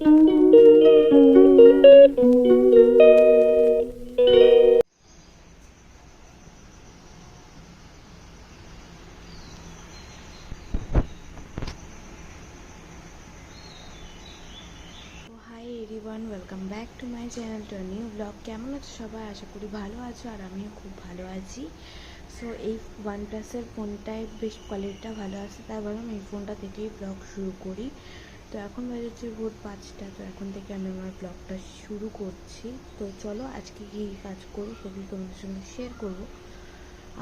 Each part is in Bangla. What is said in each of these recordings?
Everyone welcome back to my channel to new blog কেমন আছো সবাই? আশা করি ভালো আছো আর আমিও খুব ভালো আছি। সো এই ওয়ান প্লাসের ফোনটায় বেশ কোয়ালিটিটা ভালো আছে, তাই ভাবলাম এই ফোনটা থেকেই ব্লগ শুরু করি। তো এখন বাজেছে ভোর পাঁচটা, তো এখন থেকে আমি আমার ব্লগটা শুরু করছি। তো চলো আজকে কী কাজ করব সেগুলো তোমাদের সঙ্গে শেয়ার করব।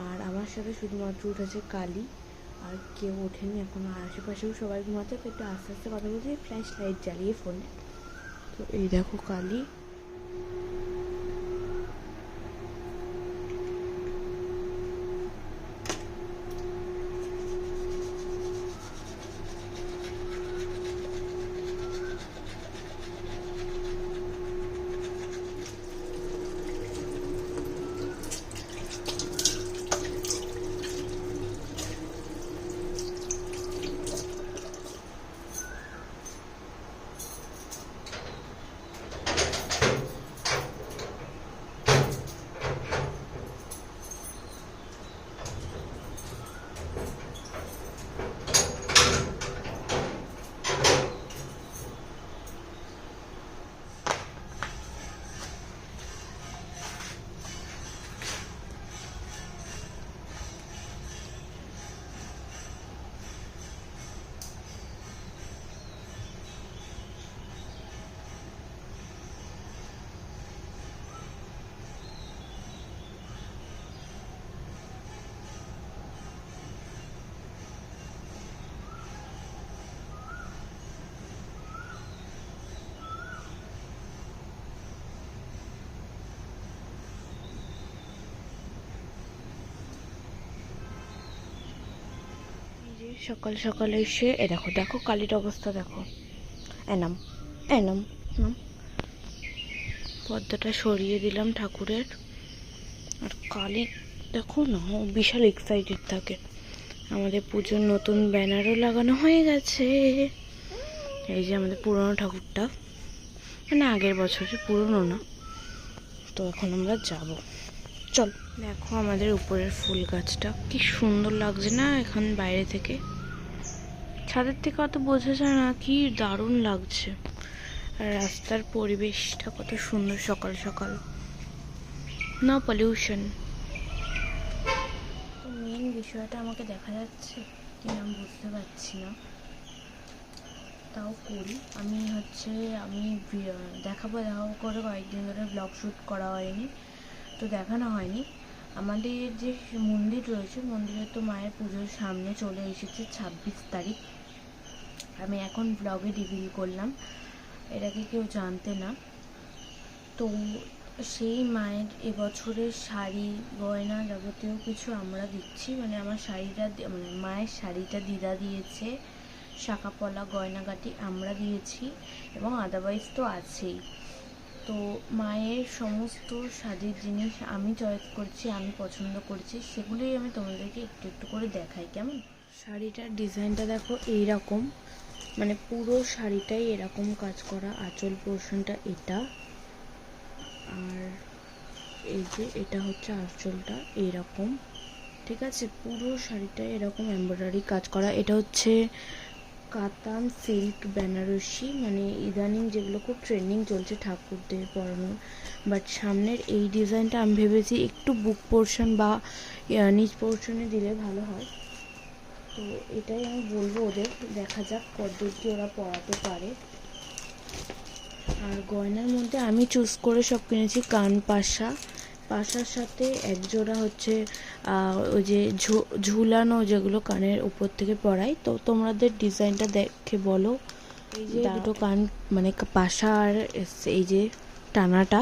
আর আমার সাথে শুধুমাত্র উঠেছে কালি, আর কেউ ওঠেনি এখন। আর আশেপাশেও সবাই ঘুমাচ্ছে, তো একটু আস্তে আস্তে কথা বলছি ফ্ল্যাশ লাইট জ্বালিয়ে ফোনে তো এই দেখো কালি সকাল সকাল এসে, এ দেখো দেখো কালির অবস্থা, দেখো। এনাম এনাম নাম পর্দাটা সরিয়ে দিলাম ঠাকুরের। আর কালি, দেখো না বিশাল এক্সাইটেড থাকে। আমাদের পুজোর নতুন ব্যানারও লাগানো হয়ে গেছে। এই যে আমাদের পুরনো ঠাকুরটা। মানে আগের বছরের পুরনো না। তো এখন আমরা যাব। চল। দেখো আমাদের উপরের ফুল গাছটা। কি সুন্দর লাগছে না এখন বাইরে থেকে? ছাদের থেকে অত বোঝা যায় না কি দারুণ লাগছে। আর রাস্তার পরিবেশটা কত সুন্দর সকাল সকাল। না পলিউশন মেন বিষয়টা আমাকে দেখা যাচ্ছে কি আমি বুঝতে পারছি না। তাও করি। আমি হচ্ছে আমি দেখাবো দেখাবো করে কয়েকদিন ধরে ব্লগ শ্যুট করা হয়নি। তো দেখানো হয়নি। আমাদের যে মন্দির রয়েছে, মন্দিরে তো মায়ের পুজোর সামনে চলে এসেছে ছাব্বিশ তারিখ। আমি এখন ব্লগে রিভিল করলাম। এটাকে কেউ জানতে না। তো সেই মায়ের এবছরের শাড়ি, গয়না যাবতীয় কিছু আমরা দিচ্ছি। মানে আমার শাড়িটা মানে মায়ের শাড়িটা দিদা দিয়েছে। শাখা পলা গয়নাগাটি আমরা দিয়েছি এবং আদারওয়াইজ তো আছেই। তো মায়ের সমস্ত স্বাদের জিনিস আমি চয়েস করছি, আমি পছন্দ করছি, সেগুলোই আমি তোমাদেরকে একটু একটু করে দেখাই, কেমন? শাড়িটার ডিজাইনটা দেখো এইরকম মানে পুরো শাড়িটাই এরকম কাজ করা, আঁচল পোর্শনটা এটা, আর এই যে এটা হচ্ছে আঁচলটা এইরকম, ঠিক আছে? পুরো শাড়িটা এরকম এমব্রয়ডারি কাজ করা, এটা হচ্ছে কাতান, সিল্ক, বেনারসি মানে ইদানিং যেগুলো খুব ট্রেন্ডিং চলছে ঠাকুরদের পরানোর। বাট সামনের এই ডিজাইনটা আমি ভেবেছি একটু বুক পোর্শন বা নিচ পোর্শনে দিলে ভালো হয়। তো এটাই আমি বলব ওদের, দেখা যাক কতদূর কি ওরা পড়াতে পারে। আর গয়নার মধ্যে আমি চুজ করে সব কিনেছি কান পাশা পাশার সাথে এক জোড়া হচ্ছে ওই যে ঝুলানো যেগুলো কানের উপর থেকে পরাই তো তোমাদের ডিজাইনটা দেখে বলো। এই যে দুটো কান মানে পাশা আর এই যে টানাটা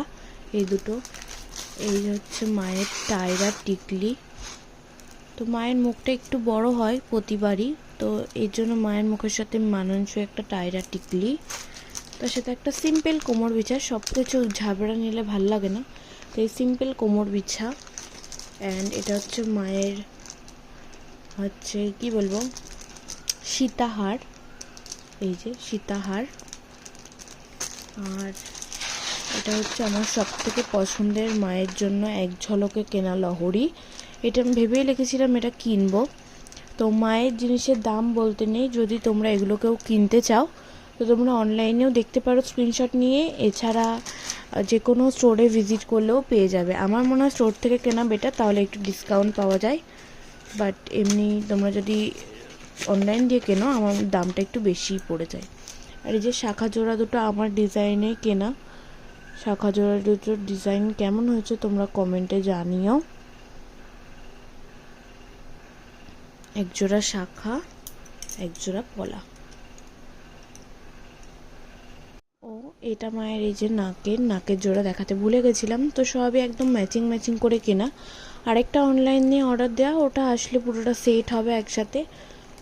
এই দুটো। এই হচ্ছে মায়ের টায়রা টিকলি। তো মায়ের মুখটা একটু বড় হয় প্রতিবারই। তো এর জন্য মায়ের মুখের সাথে মানানসই একটা টায়রা টিকলি। তার সাথে একটা সিম্পল কোমর বিছা সব কিছু ঝাবড়া নিলে ভালো লাগে না। এই সিম্পল কোমর বিছা অ্যান্ড এটা হচ্ছে মায়ের হচ্ছে, কি বলব? সীতাহার। এই যে সীতাহার। আর এটা হচ্ছে আমার সব থেকে পছন্দের মায়ের জন্য এক ঝলকে কেনা লহরি। এটা আমি ভেবেই লিখেছিলাম এটা কিনবো। তো মায়ের জিনিসের দাম বলতে নেই। যদি তোমরা এগুলোকেও কিনতে চাও, তো তোমরা অনলাইনেও দেখতে পারো স্ক্রিনশট নিয়ে। এছাড়া যে কোনো স্টোরে ভিজিট করলেও পেয়ে যাবে। আমার মনে হয় স্টোর থেকে কেনা বেটার তাহলে একটু ডিসকাউন্ট পাওয়া যায়। বাট এমনি তোমরা যদি অনলাইন দিয়ে কেনো, আমার দামটা একটু বেশিই পড়ে যায়। আর এই যে শাখা জোড়া দুটো আমার ডিজাইনে কেনা শাখা জোড়া দুটোর ডিজাইন কেমন হয়েছে তোমরা কমেন্টে জানিও। এক জোড়া শাখা এক জোড়া পলা। এটা মায়ের এই যে নাকের নাকের জোড়া দেখাতে ভুলে গেছিলাম। তো সবই একদম ম্যাচিং ম্যাচিং করে কেনা। আরেকটা অনলাইন নিয়ে অর্ডার দেওয়া ওটা আসলে পুরোটা সেট হবে একসাথে।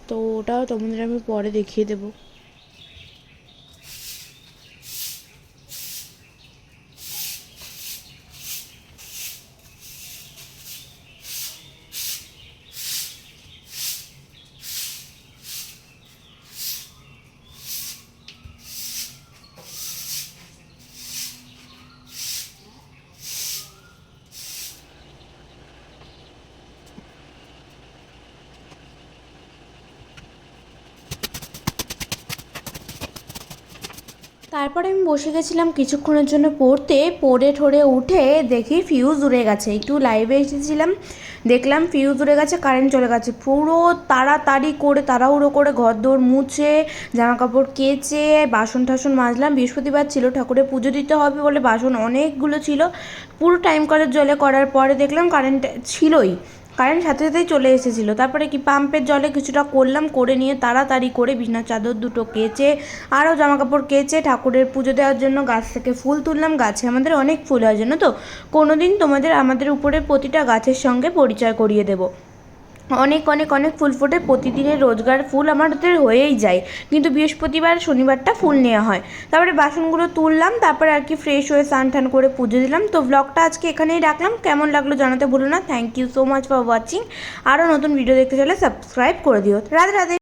তো ওটাও তোমাদের আমি পরে দেখিয়ে দেবো। তারপরে আমি বসে গেছিলাম কিছুক্ষণের জন্য পড়তে। পড়ে ঠরে উঠে দেখি ফিউজ উড়ে গেছে। একটু লাইভে এসেছিলাম, দেখলাম ফিউজ উড়ে গেছে কারেন্ট চলে গেছে। পুরো তাড়াতাড়ি করে, তাড়াহুড়ো করে ঘর দৌড় মুছে জামা কাপড় কেচে, বাসন টাসন মাজলাম। বৃহস্পতিবার ছিল, ঠাকুরের পুজো দিতে হবে বলে বাসন অনেকগুলো ছিল। পুরো টাইম কলের জলে করার পরে দেখলাম কারেন্ট ছিলই। কারেন্ট সাথে সাথেই চলে এসেছিল। তারপরে কি পাম্পের জলে কিছুটা করলাম, করে নিয়ে তাড়াতাড়ি করে বিছনার চাদর দুটো কেচে, আরও জামা কাপড় কেচে ঠাকুরের পুজো দেওয়ার জন্য গাছ থেকে ফুল তুললাম। গাছে আমাদের অনেক ফুল হয় জন্য তো? কোনো দিন তোমাদের আমাদের উপরে প্রতিটা গাছের সঙ্গে পরিচয় করিয়ে দেবো। অনেক অনেক অনেক ফুল ফোটে। প্রতিদিনের রোজগার ফুল আমাদের হয়েই যায়। কিন্তু বৃহস্পতিবার, শনিবারটা ফুল নেওয়া হয়। তারপরে বাসনগুলো তুললাম, তারপরে আর কি ফ্রেশ হয়ে স্নান টান করে পুজো দিলাম। তো ব্লগটা আজকে এখানেই রাখলাম। কেমন লাগল জানাতে ভুলো না। Thank you so much for watching আরও নতুন ভিডিও দেখতে চাইলে সাবস্ক্রাইব করে দিও। রাধে রাধে।